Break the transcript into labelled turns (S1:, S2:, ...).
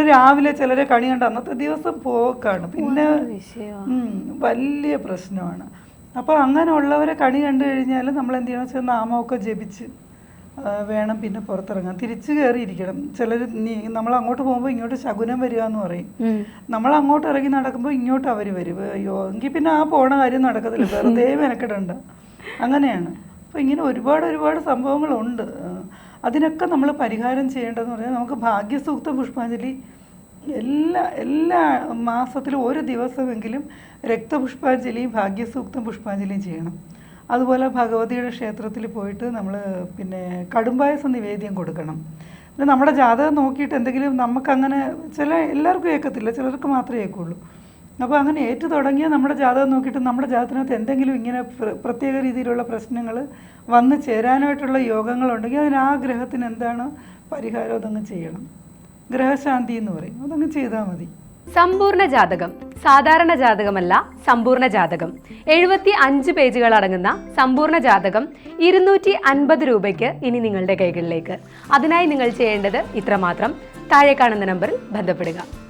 S1: അതുപോലെ രാവിലെ ചിലരെ കണി കണ്ട അന്നത്തെ ദിവസം പോക്കാണ്. പിന്നെ വലിയ പ്രശ്നമാണ്. അപ്പോൾ അങ്ങനെയുള്ളവരെ കണി കണ്ടു കഴിഞ്ഞാൽ നമ്മൾ എന്ത് ചെയ്യണം? വെച്ചാൽ നാമമൊക്കെ ജപിച്ച് വേണം പിന്നെ പുറത്തിറങ്ങാൻ. തിരിച്ചു കയറിയിരിക്കണം. ചിലർ നമ്മൾ അങ്ങോട്ട് പോകുമ്പോൾ ഇങ്ങോട്ട് ശകുനം വരിക എന്ന് പറയും. നമ്മൾ അങ്ങോട്ട് ഇറങ്ങി നടക്കുമ്പോൾ ഇങ്ങോട്ട് അവർ വരും. അയ്യോ എങ്കിൽ പിന്നെ ആ പോണ കാര്യം നടക്കത്തില്ല. വെറുതെ മെനക്കെടണ്ട. അങ്ങനെയാണ്. അപ്പോൾ ഇങ്ങനെ ഒരുപാട് ഒരുപാട് സംഭവങ്ങളുണ്ട്. അതിനൊക്കെ നമ്മൾ പരിഹാരം ചെയ്യേണ്ടതെന്ന് പറഞ്ഞാൽ നമുക്ക് ഭാഗ്യസൂക്ത പുഷ്പാഞ്ജലി എല്ലാ എല്ലാ മാസത്തിലും ഒരു ദിവസമെങ്കിലും രക്തപുഷ്പാഞ്ജലിയും ഭാഗ്യസൂക്തം പുഷ്പാഞ്ജലിയും ചെയ്യണം. അതുപോലെ ഭഗവതിയുടെ ക്ഷേത്രത്തിൽ പോയിട്ട് നമ്മൾ പിന്നെ കടുംപായസ നിവേദ്യം കൊടുക്കണം. പിന്നെ നമ്മുടെ ജാതകം നോക്കിയിട്ട് എന്തെങ്കിലും നമുക്കങ്ങനെ ചില എല്ലാവർക്കും ഏക്കത്തില്ല ചിലർക്ക് മാത്രമേ ഏക്കുള്ളൂ. അപ്പോൾ അങ്ങനെ ഏറ്റു തുടങ്ങിയ നമ്മുടെ ജാതകം നോക്കിയിട്ട് നമ്മുടെ ജാതകത്തിനകത്ത് എന്തെങ്കിലും ഇങ്ങനെ പ്രത്യേക രീതിയിലുള്ള പ്രശ്നങ്ങൾ വന്ന് ചേരാനായിട്ടുള്ള യോഗങ്ങളുണ്ടെങ്കിൽ അതിന് ആ ഗ്രഹത്തിന് എന്താണ് പരിഹാരം? അതങ്ങ് ചെയ്യണം. ഗ്രഹശാന്തി എന്ന് പറയും. അതങ്ങ് ചെയ്താൽ മതി.
S2: സമ്പൂർണ ജാതകം. സാധാരണ ജാതകമല്ല സമ്പൂർണ ജാതകം. എഴുപത്തി അഞ്ച് പേജുകൾ അടങ്ങുന്ന സമ്പൂർണ ജാതകം ഇരുന്നൂറ്റി അൻപത് രൂപയ്ക്ക് ഇനി നിങ്ങളുടെ കൈകളിലേക്ക്. അതിനായി നിങ്ങൾ ചെയ്യേണ്ടത് ഇത്രമാത്രം. താഴെ കാണുന്ന നമ്പറിൽ ബന്ധപ്പെടുക.